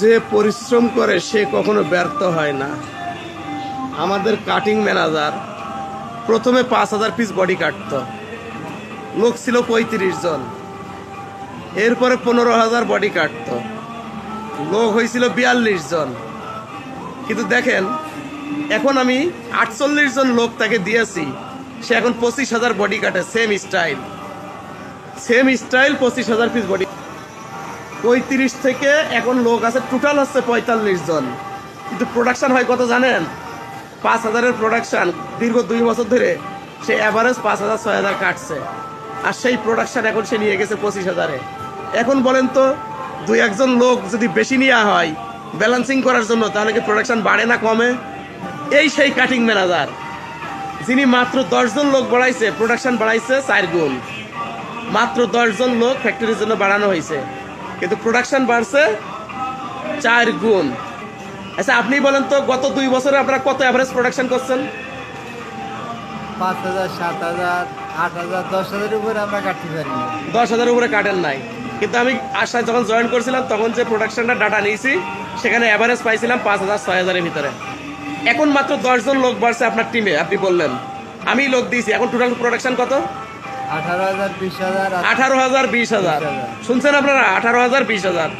যে পরিশ্রম করে সে কখনো ব্যর্থ হয় না। আমাদের কাটিং ম্যানেজার প্রথমে পাঁচ হাজার পিস বডি কাটতো। লোক ছিল পঁয়ত্রিশ জন। এরপরে পনেরো হাজার বডি কাটতো। লোক হয়েছিল বিয়াল্লিশ জন। কিন্তু দেখেন, এখন আমি আটচল্লিশ জন লোক তাকে দিয়েছি। সে এখন পঁচিশ হাজার বডি কাটে সেম স্টাইল সেম স্টাইল পঁচিশ হাজার পিস বডি পঁয়ত্রিশ থেকে এখন লোক আছে টোটাল হচ্ছে পঁয়তাল্লিশ জন। কিন্তু প্রোডাকশন হয় কত জানেন? পাঁচ হাজারের প্রোডাকশন দীর্ঘ দুই বছর ধরে সে অ্যাভারেজ পাঁচ হাজার, ছয় হাজার কাটছে। আর সেই প্রোডাকশন এখন সে নিয়ে গেছে পঁচিশ হাজারে। এখন বলেন তো, দুই একজন লোক যদি বেশি নেওয়া হয় ব্যালেন্সিং করার জন্য, তাহলে কি প্রোডাকশন বাড়ে না কমে? এই সেই কাটিং ম্যানেজার যিনি মাত্র দশজন লোক বাড়াইছে প্রোডাকশন বাড়াইছে চার গুণ। মাত্র দশজন লোক ফ্যাক্টরির জন্য বাড়ানো হয়েছে। কিন্তু প্রোডাকশন বাড়ছে চার গুণ। আচ্ছা আপনি বলেন তো গত দুই বছরে আপনারা কত অ্যাভারেজ প্রোডাকশন করছেন? পাঁচ হাজার সাত হাজার আট হাজার দশ হাজারের উপরে আমরা কাটতে পারি দশ হাজার উপরে কাটেন নাই। কিন্তু আমি আশায় যখন জয়েন করছিলাম তখন যে প্রোডাকশনটা ডাটা নিয়েছি সেখানে অ্যাভারেজ পাইছিলাম পাঁচ হাজার ছয় হাজারের ভিতরে। এখন মাত্র দশজন লোক বাড়ছে আপনার টিমে আপনি বললেন। আমি লোক দিয়েছি। এখন টোটাল প্রোডাকশন কত? আঠারো হাজার বিশ হাজার আঠারো হাজার বিশ হাজার। শুনছেন আপনারা? আঠারো হাজার বিশ হাজার।